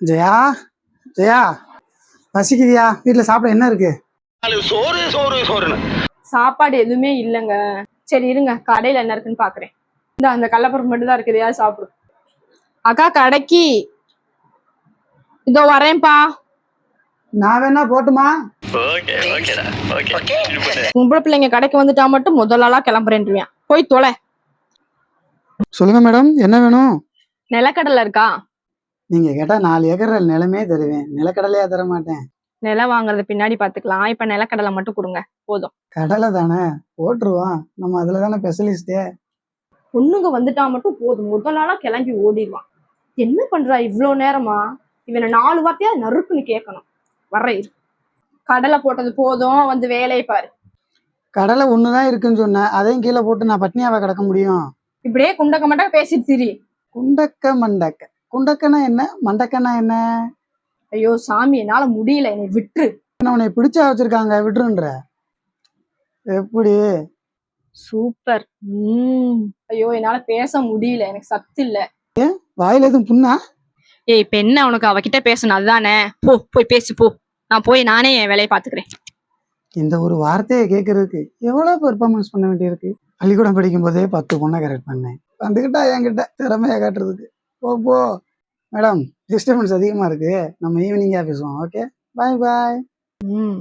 ஜெயா ஜெயா பசிக்குதியா? வீட்டில் சாப்பிட என்ன இருக்கு? சோறு சோறு சோறுன்னு. சாப்பாடு எதுவுமே இல்லைங்க. சரி இருங்க. கடையில என்ன இருக்குன்னு பாக்குறேன். இந்த அந்த கடலப்பருப்பு மட்டும் தான் இருக்குது ஏதாவது சாப்பிடு. அக்கா கடைக்கு. இதோ வரேன்ப்பா. நான் வேணா போட்டுமா? ஓகே ஓகேடா ஓகே. இது பண்ணு. பொம்பளை பிள்ளைங்க கடைக்கு வந்துட்டா மட்டும் முதல் ஆளா கிளம்புறேன்ருவேன். போய் தொலை. சொல்லுங்க மேடம் என்ன வேணும்? நிலக்கடலை இருக்கா? நீங்க கேட்டா நாலு ஏக்கர் நிலமே தருவேன். நிலக்கடலையா தர மாட்டேன் நிலம் வாங்குறது பின்னாடி பாத்துக்கலாம். இப்ப நிலக்கடலை மட்டும் கொடுங்க. போதும். கடலை தானே? போட்டுருவோம். நம்ம அதுல தானே ஸ்பெஷலிஸ்டே பொண்ணுங்க வந்துட்டா மட்டும் போதும். முதல் ஆளா கிளம்பி ஓடிடுவான். என்ன பண்றா இவ்ளோ நேரமா? இவனை நாலு வார்த்தையா நறுக்குன்னு கேட்கணும் இரு கடலை போட்டது போதும். வந்து வேலையை பாரு. கடலை ஒண்ணுதான் இருக்குன்னு சொன்னேன் அதையும் கீழே போட்டு நான் பட்னியாவா கிடக்க முடியும்? இப்படியே குண்டக்க மண்டக்க பேசிட்டு திரி. குண்டக்க மண்டக்க. குண்டக்கனா என்ன? மண்டக்கனா என்ன? ஐயோ சாமி என்னால முடியல. என்னை விட்டுரு. என்ன உன்னை பிடிச்சா வச்சிருக்காங்க விட்டுருன்ற. எப்படி? சூப்பர். உம் ஐயோ என்னால பேச முடியல. எனக்கு சத்து இல்ல. வாயில எதுவும் புண்ணா? ஏய் இப்ப என்ன உனக்கு? அவகிட்ட பேசணும். அதுதானே. போ போய் பேசு போ. நான் போய் நானே என் வேலையை பாத்துக்கிறேன். இந்த ஒரு வார்த்தையை கேட்கறதுக்கு எவ்வளவு பெர்ஃபார்மன்ஸ் பண்ண வேண்டியிருக்கு? பள்ளிக்கூடம் படிக்கும் போதே பத்து பொண்ணை கரெக்ட் பண்ணேன். வந்துக்கிட்டா என்கிட்ட திறமையா காட்டுறதுக்கு. போ போ மேடம் டிஸ்டர்பன்ஸ் அதிகமா இருக்கு. நம்ம ஈவினிங்காக பேசுவோம். ஓகே பாய் பாய் ம்.